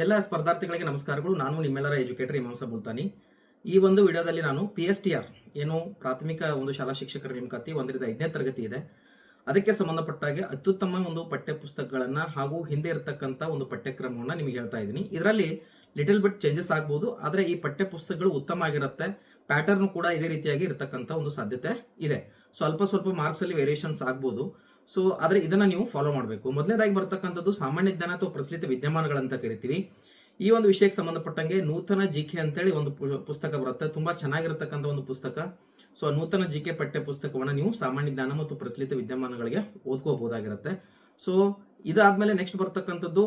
ಎಲ್ಲ ಸ್ಪರ್ಧಾರ್ಥಿಗಳಿಗೆ ನಮಸ್ಕಾರಗಳು. ನಾನು ನಿಮ್ಮೆಲ್ಲರ ಎಜುಕೇಟರ್ ಇಮಾಂಸ ಬುಲ್ತಾನಿ ಈ ಒಂದು ವಿಡಿಯೋದಲ್ಲಿ ನಾನು ಪಿ ಎಸ್ ಟಿ ಆರ್ ಏನು ಪ್ರಾಥಮಿಕ ಒಂದು ಶಾಲಾ ಶಿಕ್ಷಕರ ನೇಮಕಾತಿ ಒಂದರಿಂದ ಐದನೇ ತರಗತಿ ಇದೆ. ಅದಕ್ಕೆ ಸಂಬಂಧಪಟ್ಟಾಗೆ ಅತ್ಯುತ್ತಮ ಒಂದು ಪಠ್ಯ ಪುಸ್ತಕಗಳನ್ನ ಹಾಗೂ ಹಿಂದೆ ಇರತಕ್ಕಂಥ ಒಂದು ಪಠ್ಯಕ್ರಮವನ್ನು ನಿಮಗೆ ಹೇಳ್ತಾ ಇದ್ದೀನಿ. ಇದರಲ್ಲಿ ಲಿಟಲ್ ಬಿಟ್ ಚೇಂಜಸ್ ಆಗ್ಬೋದು. ಆದರೆ ಈ ಪಠ್ಯ ಪುಸ್ತಕಗಳು ಉತ್ತಮ ಆಗಿರುತ್ತೆ. ಪ್ಯಾಟರ್ನ್ ಕೂಡ ಇದೇ ರೀತಿಯಾಗಿ ಇರತಕ್ಕಂಥ ಒಂದು ಸಾಧ್ಯತೆ ಇದೆ. ಸ್ವಲ್ಪ ಸ್ವಲ್ಪ ಮಾರ್ಕ್ಸ್ ಅಲ್ಲಿ ವೇರಿಯೇಷನ್ಸ್ ಆಗ್ಬೋದು. ಸೊ ಆದರೆ ಇದನ್ನ ನೀವು ಫಾಲೋ ಮಾಡಬೇಕು. ಮೊದಲನೇದಾಗಿ ಬರ್ತಕ್ಕಂಥದ್ದು ಸಾಮಾನ್ಯ ಜ್ಞಾನ ಅಥವಾ ಪ್ರಚಲಿತ ವಿದ್ಯಮಾನಗಳಂತ ಕರಿತೀವಿ. ಈ ಒಂದು ವಿಷಯಕ್ಕೆ ಸಂಬಂಧಪಟ್ಟಂಗೆ ನೂತನ ಜಿ ಕೆ ಅಂತೇಳಿ ಒಂದು ಪುಸ್ತಕ ಬರುತ್ತೆ. ತುಂಬಾ ಚೆನ್ನಾಗಿರತಕ್ಕಂಥ ಒಂದು ಪುಸ್ತಕ. ಸೊ ನೂತನ ಜಿ ಕೆ ಪಠ್ಯ ಪುಸ್ತಕವನ್ನು ನೀವು ಸಾಮಾನ್ಯ ಜ್ಞಾನ ಮತ್ತು ಪ್ರಚಲಿತ ವಿದ್ಯಮಾನಗಳಿಗೆ ಓದ್ಕೋಬಹುದಾಗಿರುತ್ತೆ. ಸೊ ಇದಾದ್ಮೇಲೆ ನೆಕ್ಸ್ಟ್ ಬರ್ತಕ್ಕಂಥದ್ದು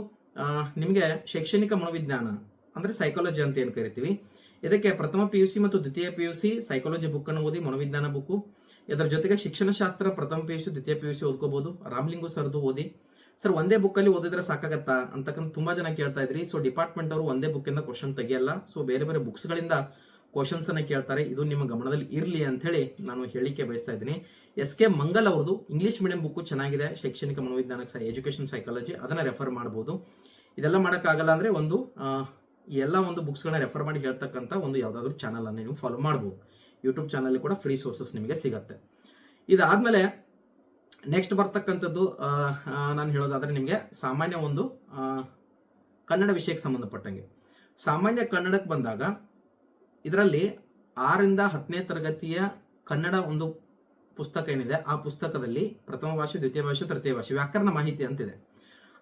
ನಿಮಗೆ ಶೈಕ್ಷಣಿಕ ಮನೋವಿಜ್ಞಾನ ಅಂದ್ರೆ ಸೈಕಾಲಜಿ ಅಂತ ಏನು ಕರಿತೀವಿ. ಇದಕ್ಕೆ ಪ್ರಥಮ ಪಿ ಯು ಸಿ ಮತ್ತು ದ್ವಿತೀಯ P U C psychology book ಅನ್ನು ಓದಿ ಮನೋವಿಜ್ಞಾನ ಬುಕ್ ಇದರ ಜೊತೆಗೆ ಶಿಕ್ಷಣಶಾಸ್ತ್ರ, ಪ್ರಥಮ ಪಿ ಯು ದ್ವಿತೀಯ ಪಿ ಯು ಸಿ ಓದ್ಕೋಬಹುದು ರಾಮಲಿಂಗು ಸರ್ದು ಓದಿ. ಸರ್, ಒಂದೇ ಬುಕ್ ಅಲ್ಲಿ ಓದಿದ್ರೆ ಸಾಕಾಗತ್ತಾ? ಅಂತಕ್ಕಂಥ ತುಂಬಾ ಜನ ಕೇಳ್ತಾ ಇದ್ರಿ. ಸೊ ಡಿಪಾರ್ಟ್ಮೆಂಟ್ ಅವರು ಒಂದೇ ಬುಕ್ ಇಂದ ಕ್ವಶನ್ ತೆಗೆಯಲ್ಲ. ಸೊ ಬೇರೆ ಬೇರೆ ಬುಕ್ಸ್ ಗಳಿಂದ ಕ್ವಶನ್ಸ್ ಅನ್ನ ಕೇಳ್ತಾರೆ. ಇದು ನಿಮ್ಮ ಗಮನದಲ್ಲಿ ಇರಲಿ ಅಂತ ಹೇಳಿ ನಾನು ಹೇಳಿಕೆ ಬಯಸ್ತಾ ಇದ್ದೀನಿ. ಎಸ್ ಕೆ ಮಂಗಲ್ ಅವ್ರದ್ದು ಇಂಗ್ಲಿಷ್ ಮೀಡಿಯಂ ಬುಕ್ ಚೆನ್ನಾಗಿದೆ. ಶೈಕ್ಷಣಿಕ ಮನೋವಿಜ್ಞಾನ ಎಜುಕೇಶನ್ ಸೈಕಾಲಜಿ ಅದನ್ನ ರೆಫರ್ ಮಾಡಬಹುದು ಇದೆಲ್ಲ ಮಾಡೋಕ್ಕಾಗಲ್ಲ ಅಂದ್ರೆ ಒಂದು ಎಲ್ಲ ಒಂದು ಬುಕ್ಸ್ಗಳನ್ನ ರೆಫರ್ ಮಾಡಿ ಹೇಳ್ತಕ್ಕಂಥ ಒಂದು ಯಾವ್ದಾದ್ರು ಚಾನಲ್ ಅನ್ನು ನೀವು ಫಾಲೋ ಮಾಡಬಹುದು ಯೂಟ್ಯೂಬ್ ಚಾನಲ್ ಕೂಡ ಫ್ರೀ ಸೋರ್ಸಸ್ ನಿಮಗೆ ಸಿಗುತ್ತೆ. ಇದಾದಮೇಲೆ ನೆಕ್ಸ್ಟ್ ಬರ್ತಕ್ಕಂಥದ್ದು ನಾನು ಹೇಳೋದಾದರೆ ನಿಮಗೆ ಸಾಮಾನ್ಯ ಒಂದು ಕನ್ನಡ ವಿಷಯಕ್ಕೆ ಸಂಬಂಧಪಟ್ಟಂಗೆ. ಸಾಮಾನ್ಯ ಕನ್ನಡಕ್ಕೆ ಬಂದಾಗ ಇದರಲ್ಲಿ ಆರಿಂದ ಹತ್ತನೇ ತರಗತಿಯ ಕನ್ನಡ ಒಂದು ಪುಸ್ತಕ ಏನಿದೆ, ಆ ಪುಸ್ತಕದಲ್ಲಿ ಪ್ರಥಮ ಭಾಷೆ, ದ್ವಿತೀಯ ಭಾಷೆ, ತೃತೀಯ ಭಾಷೆ ವ್ಯಾಕರಣ ಮಾಹಿತಿ ಅಂತಿದೆ.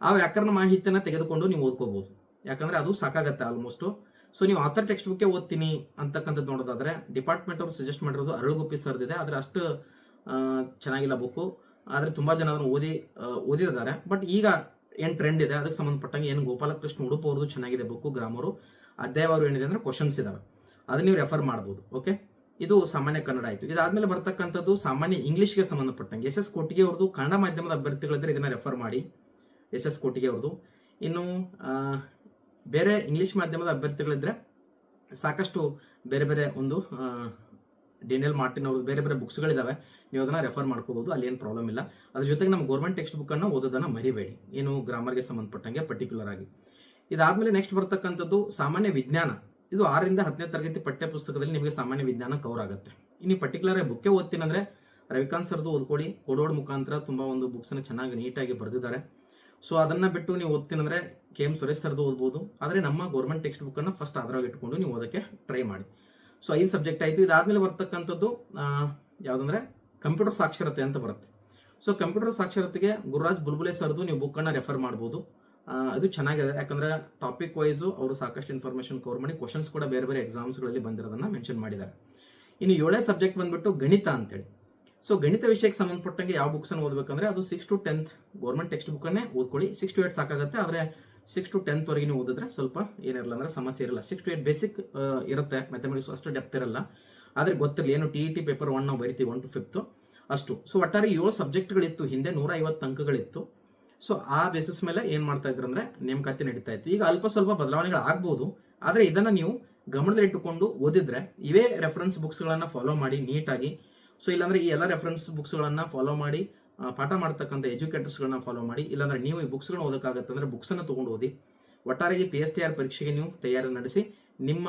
ಆ ವ್ಯಾಕರಣ ಮಾಹಿತಿಯನ್ನು ತೆಗೆದುಕೊಂಡು ನೀವು ಓದ್ಕೋಬಹುದು ಯಾಕಂದ್ರೆ ಅದು ಸಾಕಾಗತ್ತೆ ಆಲ್ಮೋಸ್ಟ್ ಸೊ ನೀವು ಆಥರ್ ಟೆಕ್ಸ್ಟ್ ಬುಕ್ಕೇ ಓದ್ತೀನಿ ಅಂತಕ್ಕಂಥದ್ದು ನೋಡೋದಾದ್ರೆ ಡಿಪಾರ್ಟ್ಮೆಂಟ್ ಅವರು ಸಜೆಸ್ಟ್ ಮಾಡಿರೋದು ಅರಳುಗುಪ್ಪಿ ಸರ್ದಿದೆ ಆದ್ರೆ ಅಷ್ಟು ಚೆನ್ನಾಗಿಲ್ಲ ಬುಕ್ಕು ಆದ್ರೆ ತುಂಬಾ ಜನ ಅದನ್ನು ಓದಿ ಓದಿದ್ದಾರೆ ಬಟ್ ಈಗ ಏನು ಟ್ರೆಂಡ್ ಇದೆ, ಅದಕ್ಕೆ ಸಂಬಂಧಪಟ್ಟಂಗೆ ಏನು ಗೋಪಾಲಕೃಷ್ಣ ಉಡುಪು ಅವ್ರದ್ದು ಚೆನ್ನಾಗಿದೆ ಬುಕ್ಕು ಗ್ರಾಮರು. ಅಧ್ಯಾಯವಾರು ಏನಿದೆ ಅಂದ್ರೆ ಕ್ವಶನ್ಸ್ ಇದಾವೆ. ಅದನ್ನ ನೀವು ರೆಫರ್ ಮಾಡ್ಬೋದು ಓಕೆ ಇದು ಸಾಮಾನ್ಯ ಕನ್ನಡ ಆಯ್ತು. ಇದಾದಮೇಲೆ ಬರ್ತಕ್ಕಂಥದ್ದು ಸಾಮಾನ್ಯ ಇಂಗ್ಲೀಷ್ಗೆ ಸಂಬಂಧಪಟ್ಟಂಗೆ. ಎಸ್ ಎಸ್ ಕೊಟ್ಟಿಗೆ ಅವ್ರದ್ದು ಕನ್ನಡ ಮಾಧ್ಯಮದ ಅಭ್ಯರ್ಥಿಗಳಿದ್ರೆ ಇದನ್ನ ರೆಫರ್ ಮಾಡಿ. ಎಸ್ ಎಸ್ ಕೊಟ್ಟಿಗೆ ಅವ್ರದ್ದು ಇನ್ನು ಬೇರೆ ಇಂಗ್ಲಿಷ್ ಮಾಧ್ಯಮದ ಅಭ್ಯರ್ಥಿಗಳಿದ್ರೆ ಸಾಕಷ್ಟು ಬೇರೆ ಬೇರೆ ಒಂದು ಡಿನಿಯಲ್ ಮಾರ್ಟಿನ್ ಅವ್ರದ್ದು ಬೇರೆ ಬೇರೆ ಬುಕ್ಸ್ಗಳಿದ್ದಾವೆ ನೀವು ಅದನ್ನ ರೆಫರ್ ಮಾಡ್ಕೋಬಹುದು ಅಲ್ಲಿ ಏನು ಪ್ರಾಬ್ಲಮ್ ಇಲ್ಲ. ಅದ್ರ ಜೊತೆಗೆ ನಮ್ಮ ಗೌರ್ಮೆಂಟ್ ಟೆಕ್ಸ್ಟ್ ಬುಕ್ ಓದೋದನ್ನು ಮರಿಬೇಡಿ. ಏನು ಗ್ರಾಮರ್ಗೆ ಸಂಬಂಧಪಟ್ಟಂಗೆ ಪರ್ಟಿಕ್ಯುಲರ್ ಆಗಿ. ಇದಾದಮೇಲೆ ನೆಕ್ಸ್ಟ್ ಬರ್ತಕ್ಕಂಥದ್ದು ಸಾಮಾನ್ಯ ವಿಜ್ಞಾನ. ಇದು ಆರರಿಂದ ಹತ್ತನೇ ತರಗತಿ ಪಠ್ಯ ಪುಸ್ತಕದಲ್ಲಿ ನಿಮಗೆ ಸಾಮಾನ್ಯ ವಿಜ್ಞಾನ ಕವರ್ ಆಗುತ್ತೆ. ಇನ್ನು ಪರ್ಟಿಕ್ಯುಲರ್ ಬುಕ್ಕೆ ಓದ್ತೀನಿ ಅಂದ್ರೆ ರವಿಕಾಂತ್ ಸರ್ದು ಓದ್ಕೊಡಿ. ಕೋಡೋಡ್ ಮುಖಾಂತರ ತುಂಬಾ ಒಂದು ಬುಕ್ಸನ್ನು ಚೆನ್ನಾಗಿ ನೀಟಾಗಿ ಬರೆದಿದ್ದಾರೆ. ಸೊ ಅದನ್ನ ಬಿಟ್ಟು ನೀವು ಓದ್ತೀನಂದ್ರೆ ಕೆ ಎಂ ಸುರೇಶ್ ಸರ್ದು ಓದ್ಬೋದು. ಆದರೆ ನಮ್ಮ ಗೌರ್ಮೆಂಟ್ ಟೆಕ್ಸ್ಟ್ ಬುಕ್ ಅನ್ನ ಫಸ್ಟ್ ಅದರಾಗ ಇಟ್ಕೊಂಡು ನೀವು ಓದಕ್ಕೆ ಟ್ರೈ ಮಾಡಿ. ಸೊ ಐದು ಸಬ್ಜೆಕ್ಟ್ ಆಯ್ತು. ಇದಾದಮೇಲೆ ಬರ್ತಕ್ಕಂಥದ್ದು ಯಾವ್ದಂದ್ರೆ ಕಂಪ್ಯೂಟರ್ ಸಾಕ್ಷರತೆ ಅಂತ ಬರುತ್ತೆ. ಸೊ ಕಂಪ್ಯೂಟರ್ ಸಾಕ್ಷರತೆಗೆ ಗುರುರಾಜ್ ಬುಲ್ಬುಲೆ ಸರ್ದು ನೀವು ಬುಕ್ಕನ್ನು ರೆಫರ್ ಮಾಡ್ಬೋದು. ಅದು ಚೆನ್ನಾಗಿದೆ. ಯಾಕಂದ್ರೆ ಟಾಪಿಕ್ ವೈಸು ಅವರು ಸಾಕಷ್ಟು ಇನ್ಫಾರ್ಮೇಷನ್ ಕವರ್ ಮಾಡಿ ಕ್ವಶನ್ಸ್ ಕೂಡ ಬೇರೆ ಬೇರೆ ಎಕ್ಸಾಮ್ಸ್ಗಳಲ್ಲಿ ಬಂದಿರೋದನ್ನ ಮೆನ್ಷನ್ ಮಾಡಿದ್ದಾರೆ. ಇನ್ನು ಏಳನೇ ಸಬ್ಜೆಕ್ಟ್ ಬಂದ್ಬಿಟ್ಟು ಗಣಿತ ಅಂತೇಳಿ. ಸೊ ಗಣಿತ ವಿಷಯಕ್ಕೆ ಸಂಬಂಧಪಟ್ಟಂಗೆ ಯಾವ ಬುಕ್ಸ್ ಅನ್ನು ಓದಬೇಕಂದ್ರೆ ಅದು six to tenth government text book ಅನ್ನೇ ಓದ್ಕೊಳ್ಳಿ. ಸಿಕ್ಸ್ ಟು ಏಟ್ ಸಾಕಾಗುತ್ತೆ, ಆದ್ರೆ ಸಿಕ್ಸ್ ಟು ಟೆಂತ್ ವರೆಗೆ ನೀವು ಓದಿದ್ರೆ ಸ್ವಲ್ಪ ಏನಿರಲ್ಲ ಅಂದ್ರೆ ಸಮಸ್ಯೆ ಇರಲ್ಲ. ಸಿಕ್ಸ್ ಟು ಏಟ್ ಬೇಸಿಕ್ ಇರುತ್ತೆ ಮ್ಯಾಥಮೆಟಿಕ್ಸ್ ಅಷ್ಟು ಡೆಪ್ತ್ ಇರಲ್ಲ. ಆದ್ರೆ ಗೊತ್ತಿರಲಿ, ಏನು T E T paper one ನಾವು ಬರಿತೀವಿ ಒನ್ ಟು ಫಿಫ್ತ್ ಅಷ್ಟು. ಸೊ ಒಟ್ಟಾರೆ ಏಳು ಸಬ್ಜೆಕ್ಟ್ಗಳಿತ್ತು ಹಿಂದೆ ನೂರ ಐವತ್ತು ಅಂಕಗಳಿತ್ತು. ಸೊ ಆ ಬೇಸಿಸ್ ಮೇಲೆ ಏನು ಮಾಡ್ತಾ ಇದ್ರು ಅಂದ್ರೆ ನೇಮಕಾತಿ ನಡೀತಾ ಇತ್ತು ಈಗ ಅಲ್ಪ ಸ್ವಲ್ಪ ಬದಲಾವಣೆಗಳು ಆಗ್ಬೋದು, ಆದ್ರೆ ಇದನ್ನ ನೀವು ಗಮನದಲ್ಲಿಟ್ಟುಕೊಂಡು ಓದಿದ್ರೆ ಇವೇ ರೆಫರೆನ್ಸ್ ಬುಕ್ಸ್ಗಳನ್ನು ಫಾಲೋ ಮಾಡಿ ನೀಟಾಗಿ ಸೊ ಇಲ್ಲಾಂದ್ರೆ ಈ ಎಲ್ಲ ರೆಫರೆನ್ಸ್ ಬುಕ್ಸ್ಗಳನ್ನ ಫಾಲೋ ಮಾಡಿ ಪಾಠ ಮಾಡ್ತಕ್ಕಂಥ ಎಜುಕೇಟರ್ಸ್ಗಳನ್ನ ಫಾಲೋ ಮಾಡಿ, ಇಲ್ಲಾಂದ್ರೆ ನೀವು ಈ ಬುಕ್ಸ್ಗಳನ್ನ ಓದೋಕ್ಕಾಗತ್ತಂದ್ರೆ ಬುಕ್ಸನ್ನು ತಗೊಂಡು ಓದಿ. ಒಟ್ಟಾರೆಗೆ ಪಿ ಎಸ್ ಟಿ ಆರ್ ಪರೀಕ್ಷೆಗೆ ನೀವು ತಯಾರಿ ನಡೆಸಿ, ನಿಮ್ಮ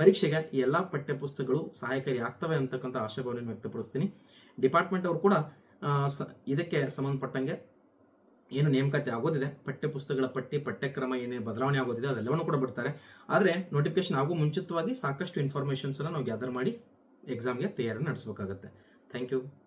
ಪರೀಕ್ಷೆಗೆ ಈ ಎಲ್ಲ ಪಠ್ಯಪುಸ್ತಕಗಳು ಸಹಾಯಕಾರಿ ಆಗ್ತವೆ ಅಂತಕ್ಕಂಥ ಆಶಾಭಾವನೆಯನ್ನು ವ್ಯಕ್ತಪಡಿಸ್ತೀನಿ. ಡಿಪಾರ್ಟ್ಮೆಂಟ್ ಅವರು ಕೂಡ ಇದಕ್ಕೆ ಸಂಬಂಧಪಟ್ಟಂಗೆ ಏನು ನೇಮಕಾತಿ ಆಗೋದಿದೆ, ಪಠ್ಯಪುಸ್ತಕಗಳ ಪಟ್ಟಿ, ಪಠ್ಯಕ್ರಮ ಏನೇನು ಬದಲಾವಣೆ ಆಗೋದಿದೆ ಅದೆಲ್ಲವನ್ನು ಕೂಡ ಬಿಡ್ತಾರೆ. ಆದರೆ ನೋಟಿಫಿಕೇಶನ್ ಆಗೋ ಮುಂಚಿತವಾಗಿ ಸಾಕಷ್ಟು ಇನ್ಫಾರ್ಮೇಷನ್ಸನ್ನು ನಾವು ಗ್ಯಾದರ್ ಮಾಡಿ ಎಕ್ಸಾಮ್ಗೆ ತಯಾರಿ ನಡೆಸಬೇಕಾಗುತ್ತೆ. Thank you